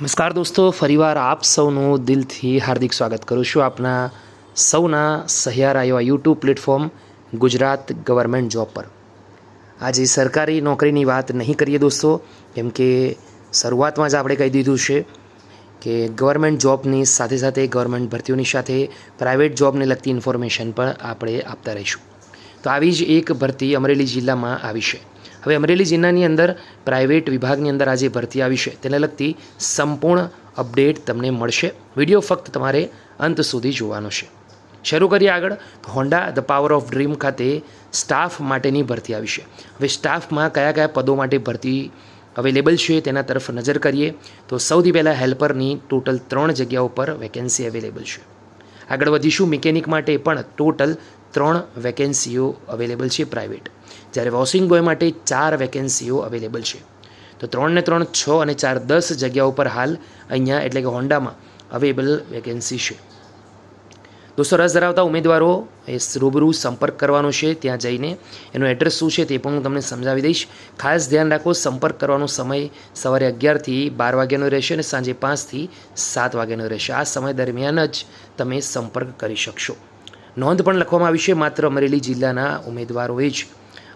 નમસ્કાર દોસ્તો, ફરીવાર આપ સૌનું દિલથી હાર્દિક સ્વાગત કરું છું આપના સૌના સહિયારા એવા YouTube platform Gujarat government job પર. આજે સરકારી નોકરીની વાત નહીં કરીએ દોસ્તો, કેમ કે શરૂઆતમાં જ આપણે કહી દીધું છે કે ગવર્મેન્ટ જોબની સાથે સાથે ગવર્મેન્ટ ભરતીઓની સાથે પ્રાઇવેટ જોબને લગતી ઇન્ફોર્મેશન પણ આપણે આપતા રહીશું. તો આવી જ એક ભરતી અમરેલી જિલ્લામાં આવી છે. હવે અમરેલી જિલ્લાની અંદર પ્રાઇવેટ વિભાગની અંદર આજે ભરતી આવી છે. તેને લગતી સંપૂર્ણ અપડેટ તમને મળશે. વીડિયો ફક્ત તમારે અંત સુધી જોવાનો છે. શરૂ કરીએ આગળ. Honda the power of dream ખાતે સ્ટાફ માટેની ભરતી આવી છે. હવે સ્ટાફમાં કયા કયા પદો માટે ભરતી અવેલેબલ છે તેના તરફ નજર કરીએ તો સૌથી પહેલાં હેલ્પરની ટોટલ ત્રણ જગ્યાઓ પર વેકેન્સી અવેલેબલ છે. આગળ વધીશું. મિકેનિક માટે પણ ટોટલ ત્રણ વેકેન્સીઓ અવેલેબલ છે પ્રાઇવેટ જ્યારે વોશિંગ બોય માટે ચાર વેકેન્સીઓ અવેલેબલ છે. તો ત્રણ ને ત્રણ, છ અને ચાર, દસ જગ્યા ઉપર હાલ અહીંયા એટલે કે હોન્ડામાં અવેલેબલ વેકેન્સી છે. દોસ્તો રસ ધરાવતા ઉમેદવારો, એ રૂબરૂ સંપર્ક કરવાનો છે, ત્યાં જઈને. એનું એડ્રેસ શું છે તે પણ હું તમને સમજાવી દઈશ. ખાસ ધ્યાન રાખો, સંપર્ક કરવાનો સમય સવારે અગિયારથી બાર વાગ્યાનો રહેશે અને સાંજે પાંચથી સાત વાગ્યાનો રહેશે. આ સમય દરમિયાન જ તમે સંપર્ક કરી શકશો. નોંધ પણ લખવામાં આવી છે, માત્ર અમરેલી જિલ્લાના ઉમેદવારોએ જ.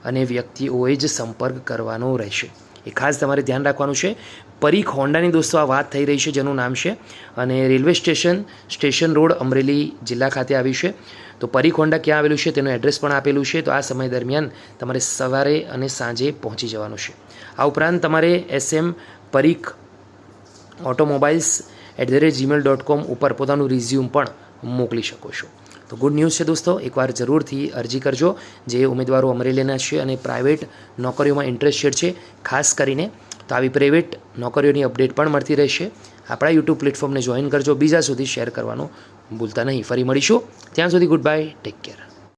અને વ્યક્તિઓએ જ સંપર્ક કરવાનો રહેશે. એ ખાસ તમારે ધ્યાન રાખવાનું છે. પરીખ હોન્ડાની દોસ્તો આ વાત થઈ રહી છે, જેનું નામ છે. અને railway station station road Amreli જિલ્લા ખાતે આવ્યું છે. તો પરીખ હોન્ડા ક્યાં આવેલું છે, તેનું એડ્રેસ પણ આપેલું છે. તો આ સમય દરમિયાન તમારે સવારે અને સાંજે પહોંચી જવાનું છે. આ ઉપરાંત તમારે SM Parikh automobiles at the rate Gmail dot com ઉપર પોતાનું રિઝ્યુમ પણ મોકલી શકો છો. તો ગુડ ન્યૂઝ છે દોસ્તો, એકવાર જરૂરથી અરજી કરજો. જે ઉમેદવારો અમરેલીના છે અને પ્રાઇવેટ નોકરીઓમાં ઇન્ટરેસ્ટેડ છે ખાસ કરીને તો આવી પ્રાઇવેટ નોકરીઓની અપડેટ પણ મળતી રહેશે. આપણા યુટ્યુબ પ્લેટફોર્મને જોઈન કરજો. બીજા સુધી શેર કરવાનું ભૂલતા નહીં. ફરી મળીશું. ત્યાં સુધી ગુડ બાય ટેક કેર